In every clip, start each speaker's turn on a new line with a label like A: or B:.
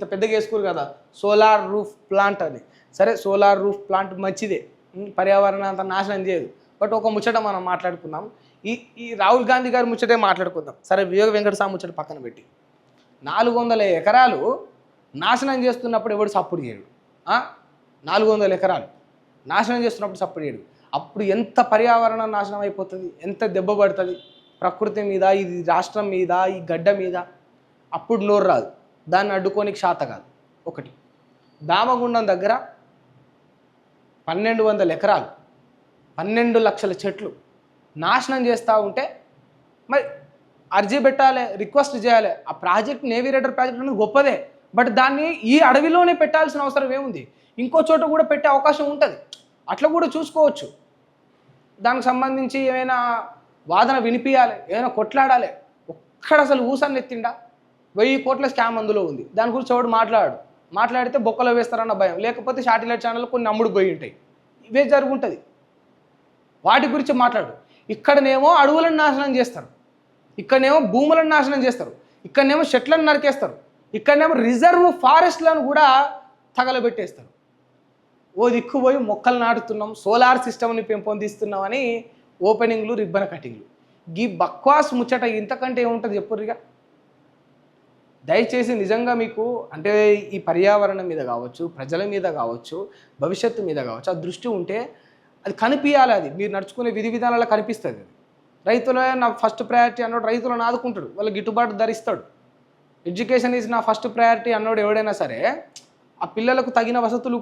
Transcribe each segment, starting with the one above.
A: ఇంత పెద్దగా వేసుకోరు కదా. సోలార్ రూఫ్ ప్లాంట్ అని సరే సోలార్ రూఫ్ ప్లాంట్ మంచిదే. పర్యావరణం అంత నాశనం చేయదు. బట్ ఒక ముచ్చట మనం మాట్లాడుకుందాం. ఈ ఈ రాహుల్ గాంధీ గారి ముచ్చటే మాట్లాడుకుందాం. సరే వివేక వెంకటస్వామి ముచ్చట పక్కన పెట్టి. నాలుగు వందల ఎకరాలు నాశనం చేస్తున్నప్పుడు ఎవడు సప్పుడు చేయడు? నాలుగు వందల ఎకరాలు నాశనం చేస్తున్నప్పుడు సప్పుడు చేయడు. అప్పుడు ఎంత పర్యావరణం నాశనం అయిపోతుంది? ఎంత దెబ్బ పడుతుంది? ప్రకృతి మీద ఇది రాష్ట్రం మీద ఈ గడ్డ మీద అప్పుడు నోరు రాదు. దాన్ని అడ్డుకోనికి శాత కాదు. ఒకటి. దామగుండం దగ్గర పన్నెండు వందల ఎకరాలు పన్నెండు లక్షల చెట్లు నాశనం చేస్తూ ఉంటే మరి అర్జీ పెట్టాలి రిక్వెస్ట్ చేయాలి. ఆ ప్రాజెక్ట్ నేవీ రైడర్ ప్రాజెక్ట్ అనేది గొప్పదే. బట్ దాన్ని ఈ అడవిలోనే పెట్టాల్సిన అవసరం ఏముంది? ఇంకో చోట కూడా పెట్టే అవకాశం ఉంటుంది. అట్లా కూడా చూసుకోవచ్చు. దానికి సంబంధించి ఏమైనా వాదన వినిపించాలి ఏమైనా కొట్లాడాలి. ఒక్కడ అసలు ఊసాన్ని ఎత్తిండా వెయ్యి కోట్ల స్కామ్ అందులో ఉంది. దాని గురించి ఎవడు మాట్లాడు? మాట్లాడితే బొక్కలో వేస్తారన్న భయం. లేకపోతే శాటిలైట్ ఛానల్ కొన్ని అమ్ముడు పోయి ఉంటాయి. ఇవే జరుగుంటుంది. వాటి గురించి మాట్లాడు. ఇక్కడనేమో అడవులను నాశనం చేస్తారు. ఇక్కడనేమో భూములను నాశనం చేస్తారు. ఇక్కడనేమో చెట్లను నరికేస్తారు. ఇక్కడనేమో రిజర్వ్ ఫారెస్ట్లను కూడా తగలబెట్టేస్తారు. ఓ దిక్కు పోయి మొక్కలు నాటుతున్నాం సోలార్ సిస్టమ్ని పెంపొందిస్తున్నామని ఓపెనింగ్లు రిబ్బన్ కటింగ్లు. ఈ బక్వాస్ ముచ్చట ఇంతకంటే ఏముంటుంది చెప్పుర్రిగా? దయచేసి నిజంగా మీకు అంటే ఈ పర్యావరణం మీద కావచ్చు ప్రజల మీద కావచ్చు భవిష్యత్తు మీద కావచ్చు ఆ దృష్టి ఉంటే అది కనిపించాలి అది. మీరు నడుచుకునే విధి విధానాల కనిపిస్తుంది అది. రైతులే నా ఫస్ట్ ప్రయారిటీ అన్నోడు రైతులను ఆదుకుంటాడు వాళ్ళు గిట్టుబాటు ధరిస్తాడు ఎడ్యుకేషన్ ఈజ్ నా ఫస్ట్ ప్రయారిటీ అన్నోడు ఎవడైనా సరే ఆ పిల్లలకు తగిన వసతులు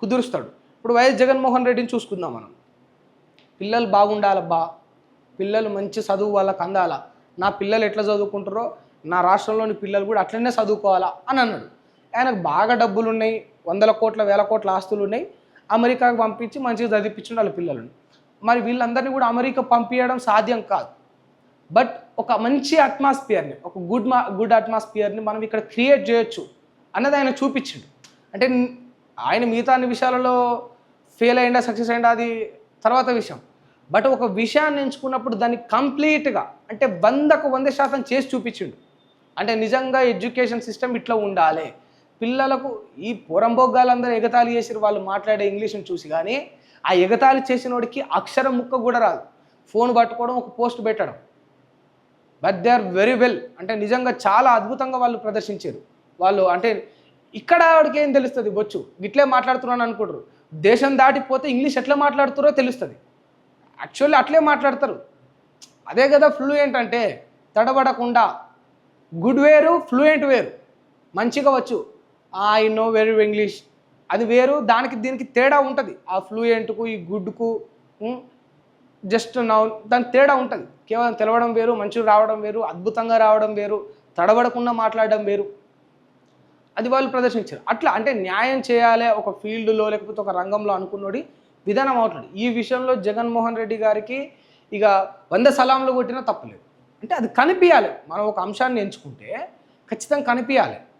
A: కుదురుస్తాడు. ఇప్పుడు వైఎస్ జగన్మోహన్ రెడ్డిని చూసుకుందాం మనం. పిల్లలు బాగుండాలబ్బా. పిల్లలు మంచి చదువు వాళ్ళకి అందాల. నా పిల్లలు ఎట్లా చదువుకుంటారో నా రాష్ట్రంలోని పిల్లలు కూడా అట్లనే చదువుకోవాలా అని అన్నాడు. ఆయనకు బాగా డబ్బులు ఉన్నాయి వందల కోట్ల వేల కోట్ల ఆస్తులు ఉన్నాయి అమెరికాకు పంపించి మంచిగా చదివించండి వాళ్ళ పిల్లలను. మరి వీళ్ళందరినీ కూడా అమెరికా పంపించడం సాధ్యం కాదు. బట్ ఒక మంచి అట్మాస్ఫియర్ని ఒక గుడ్ మా గుడ్ అట్మాస్ఫియర్ని మనం ఇక్కడ క్రియేట్ చేయొచ్చు అన్నది ఆయన చూపించిండు. అంటే ఆయన మిగతా అన్ని విషయాలలో ఫెయిల్ అయిందా సక్సెస్ అయిందా అది తర్వాత విషయం. బట్ ఒక విషయాన్ని ఎంచుకున్నప్పుడు దాన్ని కంప్లీట్గా అంటే వందకు వంద శాతం చేసి చూపించిండు. అంటే నిజంగా ఎడ్యుకేషన్ సిస్టమ్ ఇట్లా ఉండాలి. పిల్లలకు ఈ పొరంబొగ్గాలందరూ ఎగతాళి చేసిన వాళ్ళు మాట్లాడే ఇంగ్లీష్ని చూసి కానీ ఆ ఎగతాళి చేసినోడికి అక్షరం ముక్క కూడా రాదు. ఫోన్ పట్టుకోవడం ఒక పోస్ట్ పెట్టడం. But they are very well అంటే నిజంగా చాలా అద్భుతంగా వాళ్ళు ప్రదర్శించారు. వాళ్ళు అంటే ఇక్కడ ఆవిడకి ఏం తెలుస్తుంది బొచ్చు? ఇట్లే మాట్లాడుతున్నాను అనుకుంటారు. దేశం దాటిపోతే ఇంగ్లీష్ ఎట్లా మాట్లాడుతారో తెలుస్తుంది. యాక్చువల్లీ అట్లే మాట్లాడతారు. అదే కదా ఫ్లూయెంట్ అంటే తడబడకుండా గుడ్ వేరు ఫ్లూయెంట్ వేరు. మంచిగా వచ్చు. I know very English. అది వేరు. దానికి దీనికి తేడా ఉంటుంది. ఆ ఫ్లూయెంట్కు ఈ గుడ్కు జస్ట్ నా దాని తేడా ఉంటుంది. కేవలం తెలవడం వేరు మంచిగా రావడం వేరు అద్భుతంగా రావడం వేరు తడబడకుండా మాట్లాడడం వేరు. అది వాళ్ళు ప్రదర్శించారు. అట్లా అంటే న్యాయం చేయాలి ఒక ఫీల్డ్లో లేకపోతే ఒక రంగంలో అనుకున్నోడి విధానం అవుతుంది. ఈ విషయంలో జగన్మోహన్ రెడ్డి గారికి ఇక వంద సలాంలు కొట్టినా తప్పలేదు అంటే అది కనిపించాలి మనం ఒక అంశాన్ని ఎంచుకుంటే ఖచ్చితంగా కనిపించాలి